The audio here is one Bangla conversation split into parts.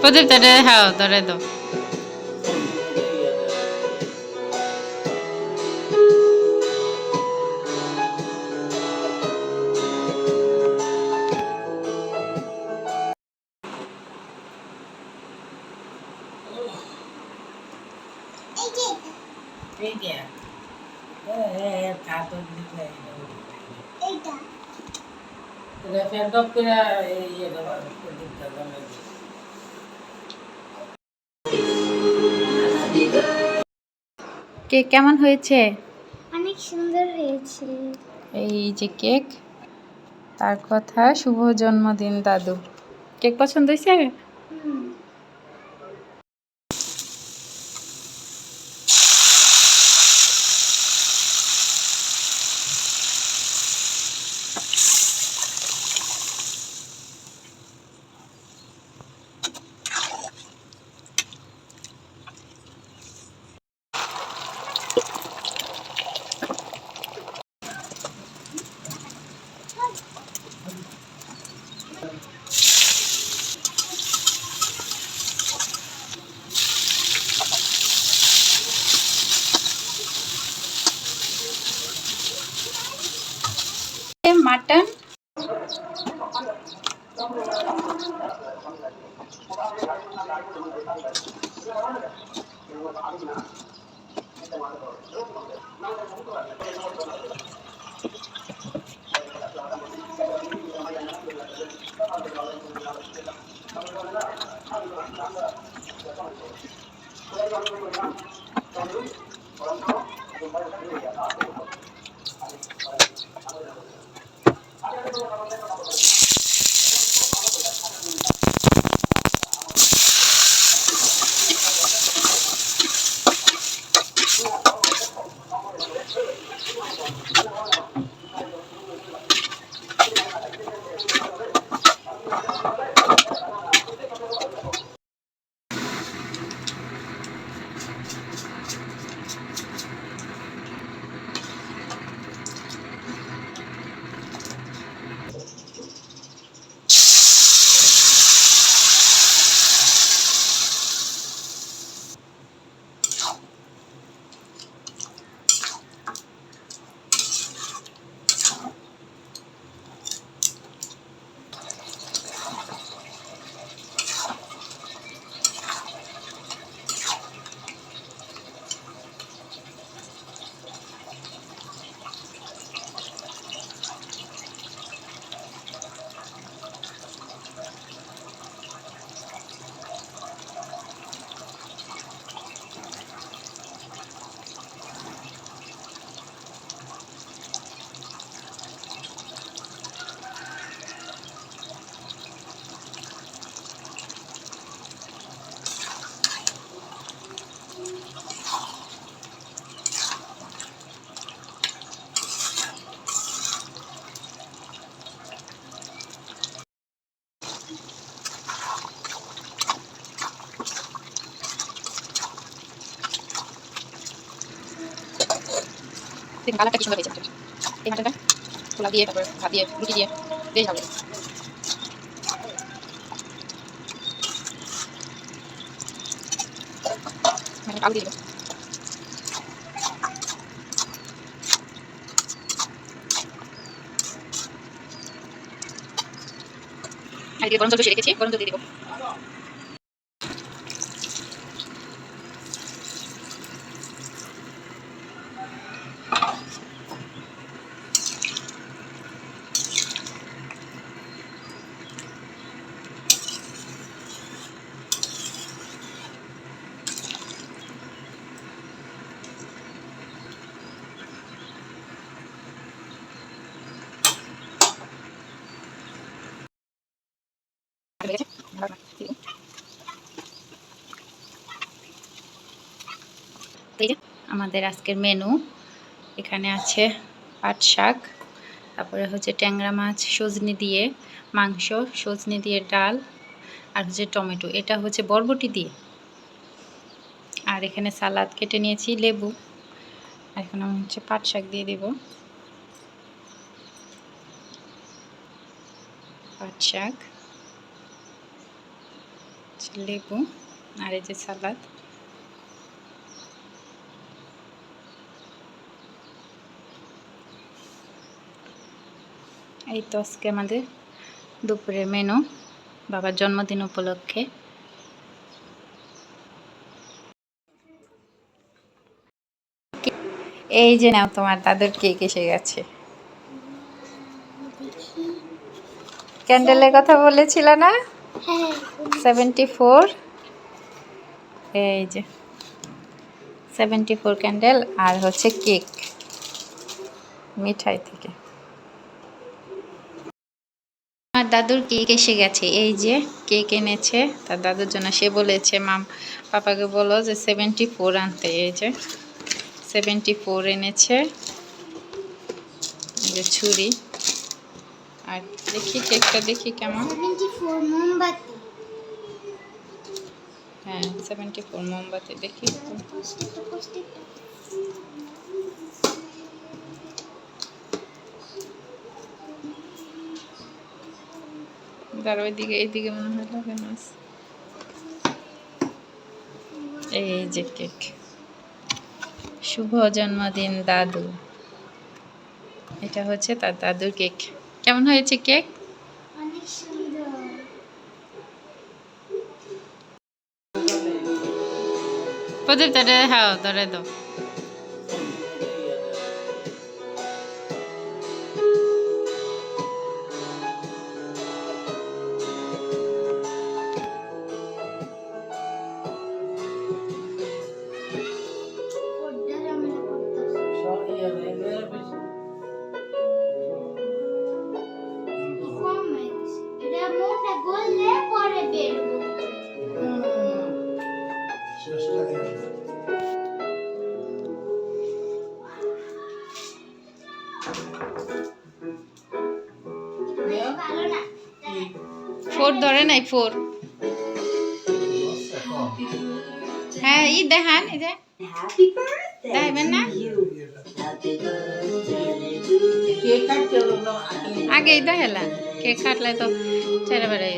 প্রদীপ ধরে হ্যাঁ ধরে দাও এই যে এ এ কাপড় দিতে এটা ফের দপ করে এই ইয়ে দেওয়া দিতে হবে কেক কেমন হয়েছে? অনেক সুন্দর হয়েছে। এই যে কেক তার কথা শুভ জন্মদিন দাদু। কেক পছন্দ হয়েছে मटन মাটন দেখুন কালারটা কি সুন্দর হয়েছে? এই মাটনটা পোলাও দিয়ে, তারপর ভাত দিয়ে, রুটি দিয়ে, বেশ ভালো লাগে। আলু দিয়ে আর গরম জল বসিয়ে রেখেছি গরম জল দিয়ে দিবো হয়ে গেছে ভালো করে দিয়ে দিবো। এই আমাদের আজকের মেনু এখানে আছে পাট শাক, তারপরে হচ্ছে ট্যাংরা মাছ, সজনে দিয়ে মাংস, সজনে দিয়ে ডাল, আর হচ্ছে টমেটো। এটা হচ্ছে বরবটি দিয়ে। আর এখানে সালাদ কেটে নিয়েছি, লেবু। আর এখন আমি হচ্ছে পাট শাক দিয়ে দেব। পাট শাক, লেবু, আর এই যে সালাদ। এই তো আজকে আমাদের দুপুরের মেনু বাবার জন্মদিন উপলক্ষে। এই যে নাও তোমার দাদুর কেক এসে গেছে। ক্যান্ডেলের কথা বলেছিল না? সেভেন্টি ফোর এই যে সেভেন্টি ফোর ক্যান্ডেল আর হচ্ছে কেক মিঠাই থেকে। আমার দাদুর কেক এসে গেছে। এই যে কেক এনেছে তার দাদুর জন্য সে বলেছে মাম পাপাকে বলো যে সেভেন্টি ফোর আনতে। এই যে সেভেন্টি ফোর এনেছে যে ছুরি। আর দেখি কেকটা দেখি কেমন। হ্যাঁ সেভেন্টি ফোর মোমবাতি দেখি। তার ওইদিকে এইদিকে মনে হয় লাগানো আছে এই যে কেক শুভ জন্মদিন দাদু এটা হচ্ছে তার দাদুর কেক কেমন হয়েছে কেক অনেক সুন্দর প্রদীপ তারে হ্যাঁ ধরে দাও ফোর নাই ফোর। হ্যাঁ ই দেখান, এই যে। দেখাবেন না? আগেই দেখালাম কেক কাটলে তো? ছেড়ে বেড়ে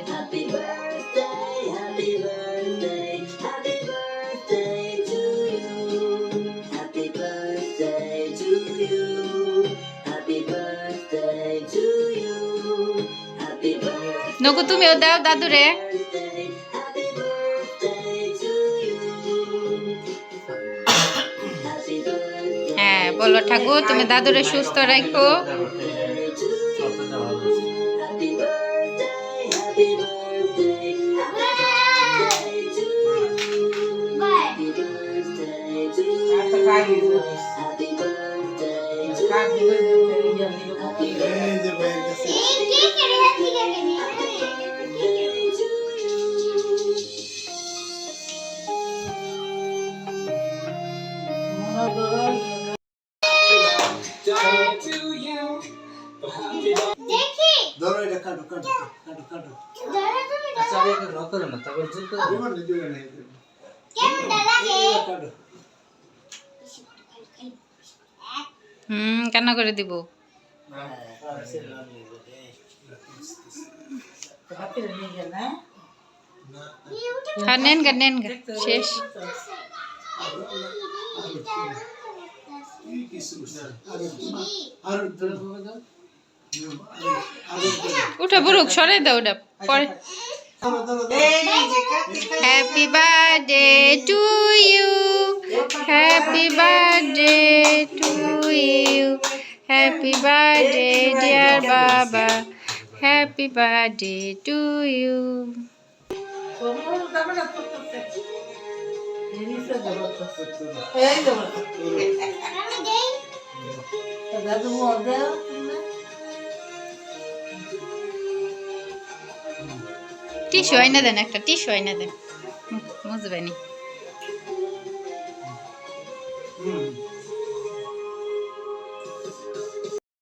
নকু তুমিও দাও দাদুরে হ্যাঁ বলো ঠাকুর তুমি দাদুরে সুস্থ রাখো Happy birthday, ধরো এটা কাটো কাটো কাটো কাটো ধরো তুমি আচ্ছা ধরো আমি একটু নক করে না তারপর জুম করে জীবন দিবে না কেমনটা লাগে কাটো হুম কান্না করে দিব হাতে নিয়ে গেল না হ্যাঁ নেন গা নেন গা শেষ আর উঠে বুড়ুক সরে দাও ওটা পরে। Happy birthday to you happy birthday to you happy birthday dear বাবা হ্যাপি বার্থডে টু ইউ এই দেবো আমি দেই দাদু টিস্যু আইনা দেন একটা টিস্যু আইনা দেন। মুজবে